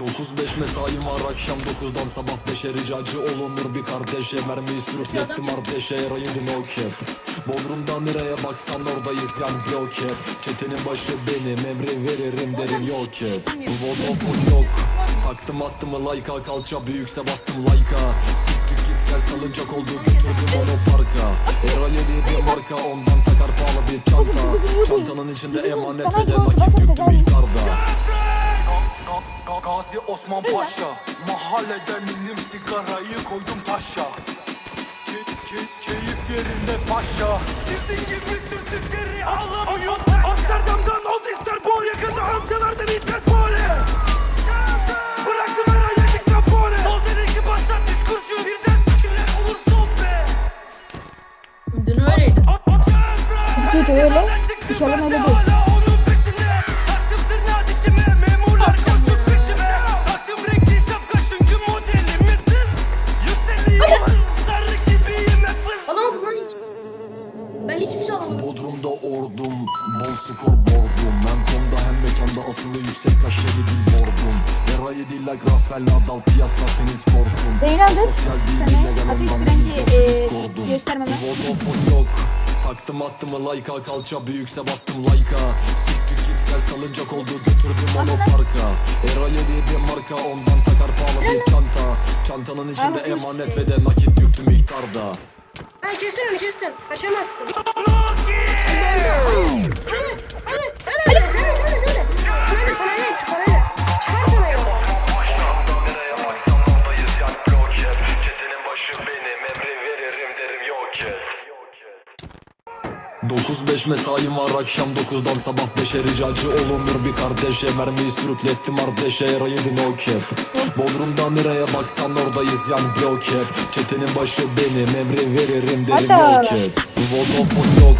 Dokuz beş mesaim var akşam 9'dan sabah 5'e ricacı olunur bir kardeşe. Mermiyi sürüp yettim ardeşe yaraydı no cap Bodrum'da nereye baksan oradayız yan block cap Çetenin başı benim emri veririm derim yok cap Vodafone yok. Taktım attım like'a kalça büyükse bastım like'a Siktir git gel salıncak oldu götürdüm onu parka. Era yedi bir marka ondan Çantanın içinde emanet ve de nakit ihtarda Ga- Ga- Gazi Osman Paşa Mahalleden indim sigarayı koydum taşa. Key- Keyif yerinde paşa. Sizin gibi sürtükleri alamıyor Amsterdam'dan hiçbir şey alamadım. Bodrum'da ordum, bol skor bordum. Menkom'da hem mekanda asılı yüksek kaşeli billboardum Era yediyle grafel nadal piyasa tenis kortum Zeynel dur. Sosyal değil illegal ondan. Vodafone yok Taktım attım like'a kalça büyükse bastım like'a Siktir git gel salıncak oldu götürdüm onu parka. Era yedi bir marka ondan takar pahalı bir çanta. Çantanın içinde emanet ve de nakit yüktüm ihtarda Ben kestim kestim. Kaçamazsın. Hadi hadi 9-5 mesaim var akşam 9'dan sabah 5'e ricacı olunur bir kardeşe. Mermiyi sürüklettim ardeşe yaraydı no cap Bodrum'da nereye baksan oradayız yan block cap Çetenin başı benim emri veririm derim yok et Vodafone yok.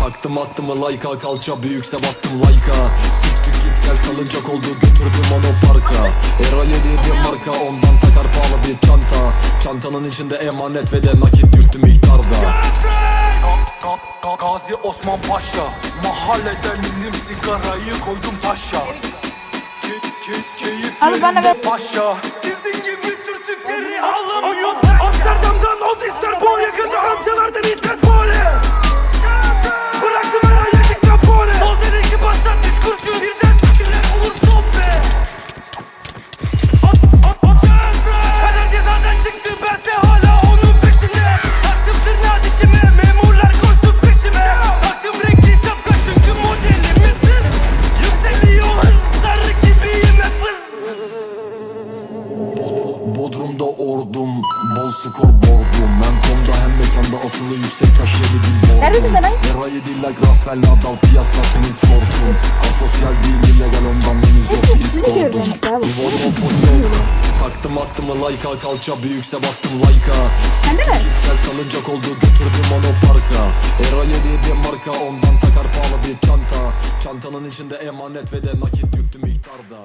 Taktım attım like'a kalça büyükse bastım like'a Siktir git gel salıncak oldu götürdüm onu parka. Era yedi bir marka ondan takar pahalı bir çanta. Çantanın içinde emanet ve de nakit Ga- Ga- Gazi Osman Paşa Mahalleden indim sigarayı koydum taşa Key- key- Keyif Abi bana ver. paşa Sizin gibi sürtükleri alamıyor Amsterdam'dan oldu ister bu yakında amcalardan skor bordum Menkom'da hem mekanda asılı yüksek kaşeli billboardum Neredesin sen lan? Era yediyle grafel nadal piyasa tenis kortum Asosyal değil illegal ondan henüz yok Discord'um diyorum abi. Vodafone yok Taktım attım like'a kalça büyükse bastım like'a. Sende mi? Git gel salıncak oldu götürdüm onu parka. Era yedi bir marka ondan takar pahalı bir çanta. Çantanın içinde emanet ve de nakit yüktüm ihtarda